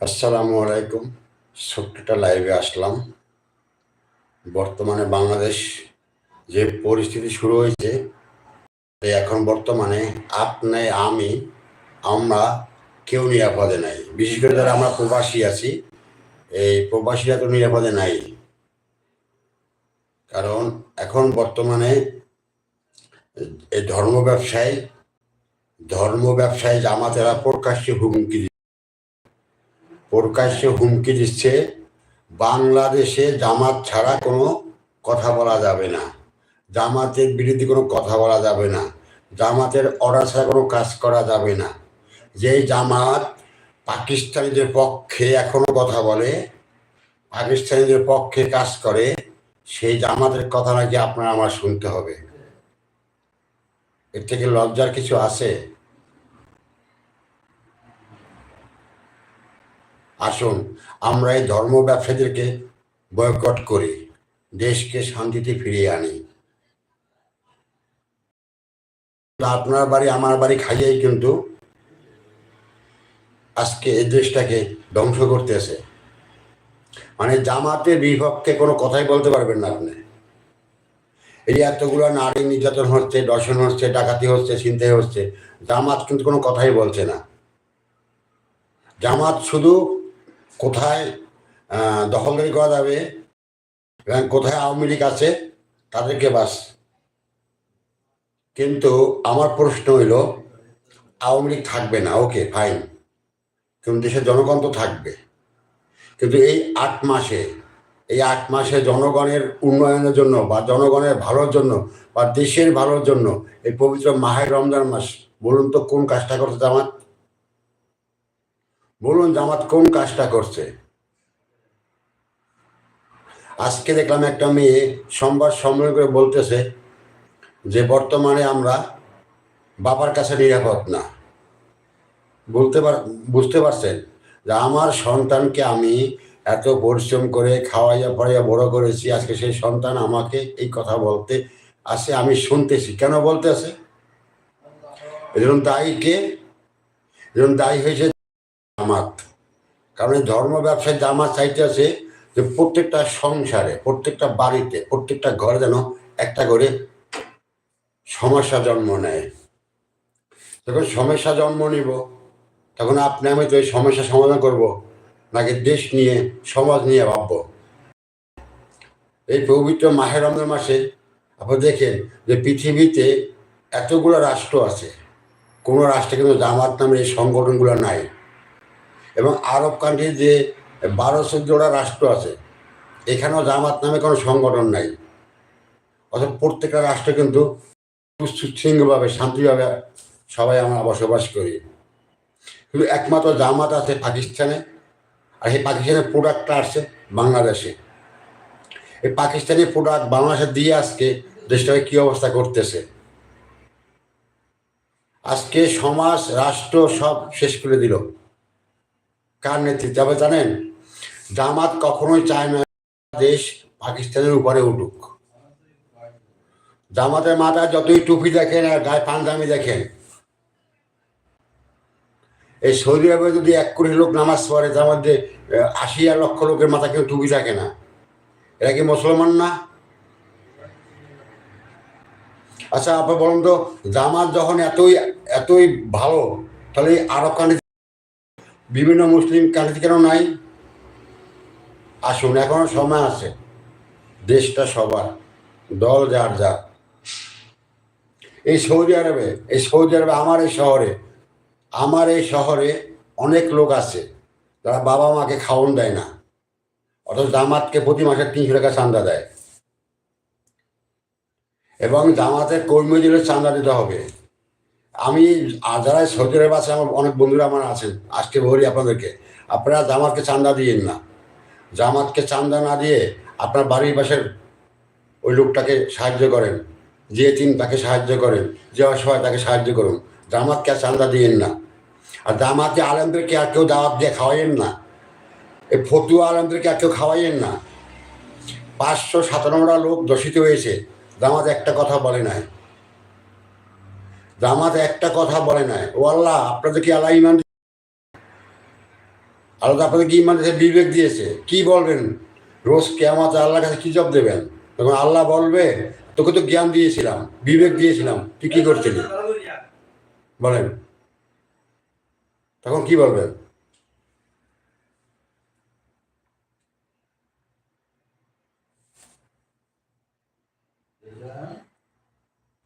আসসালামু আলাইকুম। ছোট্টটা লাইভে আসলাম। বর্তমানে বাংলাদেশ যে পরিস্থিতি শুরু হয়েছে এখন বর্তমানে আপনি আমি, আমরা কেউ নিরাপদে নাই। বিশেষ করে যারা আমরা প্রবাসী আছি, এই প্রবাসীরা তো নিরাপদে নাই। কারণ এখন বর্তমানে এই ধর্ম ব্যবসায় ধর্ম ব্যবসায় জামাতেরা প্রকাশ্যে হুমকি প্রকাশ্যে হুমকি দিচ্ছে, বাংলাদেশে জামাত ছাড়া কোনো কথা বলা যাবে না। জামাতের বিরুদ্ধে কোনো কথা বলা যাবে না। জামাতের অর্ডার ছাড়া কোনো কাজ করা যাবে না। যেই জামাত পাকিস্তানিদের পক্ষে এখনও কথা বলে, পাকিস্তানিদের পক্ষে কাজ করে, সেই জামাতের কথা নাকি আপনার আমার শুনতে হবে। এর থেকে লজ্জার কিছু আছে? আসুন, আমরা এই ধর্ম ব্যবসায়ীদেরকে বয়কট করি, দেশকে শান্তিতে ফিরিয়ে আনি। আপনার বাড়ি, আমার বাড়ি খাইয়েই কিন্তু আজকে এই দেশটাকে ধ্বংস করতেছে। মানে জামাতের বিপক্ষে কোনো কথাই বলতে পারবেন না আপনি। এই এতগুলো নারী নির্যাতন হচ্ছে, দর্শন হচ্ছে, ডাকাতি হচ্ছে চিন্তাই হচ্ছে, জামাত কিন্তু কোনো কথাই বলছে না। জামাত শুধু কোথায় দখলদারি করা যাবে, এবং কোথায় আওয়ামী লীগ আছে, তাদেরকে বাস। কিন্তু আমার প্রশ্ন হইল, আওয়ামী লীগ থাকবে না, ওকে, ফাইন। কিন্তু দেশের জনগণ তো থাকবে। কিন্তু এই আট মাসে, এই আট মাসে জনগণের উন্নয়নের জন্য বা জনগণের ভালোর জন্য বা দেশের ভালোর জন্য এই পবিত্র মাহের রমজান মাস, বলুন তো কোন কাজটা করছে জামাত বলুন জামাত কোন কাজটা করছে? আজকে দেখলাম একটা মেয়ে সোমবার সম্মেলন করে বলতেছে যে, বর্তমানে আমরা বাবার কাছে নিরাপদ না। বলতে পার, বুঝতে পারছেন? যে, আমার সন্তানকে আমি এত পরিশ্রম করে খাওয়াইয়া পড়াইয়া বড় করেছি, আজকে সেই সন্তান আমাকে এই কথা বলতে আসে, আমি শুনতেছি। কেন বলতে আছে এজন্য দায়ী কে? এজন্য দায়ী হয়েছে জামাত। কারণ ধর্ম ব্যবসায় জামাত চাইতে আছে যে প্রত্যেকটা সংসারে, প্রত্যেকটা বাড়িতে, প্রত্যেকটা ঘরে যেন একটা করে সমস্যা জন্ম নেয়। যখন সমস্যা জন্ম নিব, তখন আপনি, আমি তো এই সমস্যা সমাধান করব, নাকি দেশ নিয়ে, সমাজ নিয়ে ভাবব? এই পবিত্র মাহের মাসে আপনি দেখেন যে পৃথিবীতে এতগুলো রাষ্ট্র আছে। কোনো রাষ্ট্রে কিন্তু জামাত নামের এই সংগঠনগুলো নাই। এবং আরব কান্ট্রির যে বারোশো জোড়া রাষ্ট্র আছে, এখানেও জামাত নামে কোনো সংগঠন নাই। অর্থাৎ প্রত্যেকটা রাষ্ট্র কিন্তু সুশৃঙ্খলভাবে, শান্তিভাবে সবাই আমরা বসবাস করি। কিন্তু একমাত্র জামাত আছে পাকিস্তানে, আর সেই পাকিস্তানের প্রোডাক্টটা আসছে বাংলাদেশে। এই পাকিস্তানি প্রোডাক্ট বাংলাদেশে দিয়ে আজকে দেশটাকে কী অবস্থা করতেছে? আজকে সমাজ, রাষ্ট্র সব শেষ করে দিল। কার নেতৃত্বে হবে জানেন? জামাত কখনোই চায় না দেশ পাকিস্তানের উপরে উঠুক। জামাতের মাথায় যতই টুপি দেখেন আর গায়ে পাঞ্জামি দেখেন, এই সৌদি আরবে যদি এক কোটি লোক নামাজ পড়ে, তার মধ্যে আশি লক্ষ লোকের মাথা কেউ টুপি থাকে না। এরা কি মুসলমান না? আচ্ছা আপনার বলুন তো, জামাত যখন এতই এতই ভালো, তাহলে আরব কান্ট্রি বিভিন্ন মুসলিম কান্ট্রি কেন নাই? আসুন, এখনও সময় আছে। দেশটা সবার, দল যার যার। এই সৌদি আরবে, এই সৌদি আরবে আমার এই শহরে, আমার এই শহরে অনেক লোক আছে, যারা বাবা মাকে খাওয়ান দেয় না, অথচ জামাতকে প্রতি মাসে তিনশো টাকা চান্দা দেয়। এবং জামাতের কর্মীদের চান্দা দিতে হবে। আমি যারা আরব আছে আমার অনেক বন্ধুরা আমার আছেন আজকে বলি আপনাদেরকে, আপনারা জামাতকে চান্দা দিয়েন না। জামাতকে চান্দা না দিয়ে আপনার বাড়ির পাশের ওই লোকটাকে সাহায্য করেন, যে তিন তাকে সাহায্য করেন, যে অসহায় তাকে সাহায্য করুন। জামাতকে আর চান্দা দিয়েন না। আর জামাতে আলমদেরকে আর কেউ দাওয়াত দিয়ে খাওয়াইয়েন না এই ফতুয়া আলমদেরকে আর কেউ খাওয়াইয়েন না। পাঁচশো সাতান্নটা লোক দোষিত হয়েছে, জামাত একটা কথা বলে নাই। জামাত একটা কথা বলে নাই। ও আল্লাহ, আপনাদের কি আল্লাহ ইমান আল্লাহ আপনাদের কি ইমান বিবেক দিয়েছে। কি বলবেন? রোজ কেমন আল্লাহ কাছে কি জব দেবেন? তখন আল্লাহ বলবে, তোকে তো জ্ঞান দিয়েছিলাম, বিবেক দিয়েছিলাম, তুই কি করছিলি? বলেন। তখন কি বলবেন?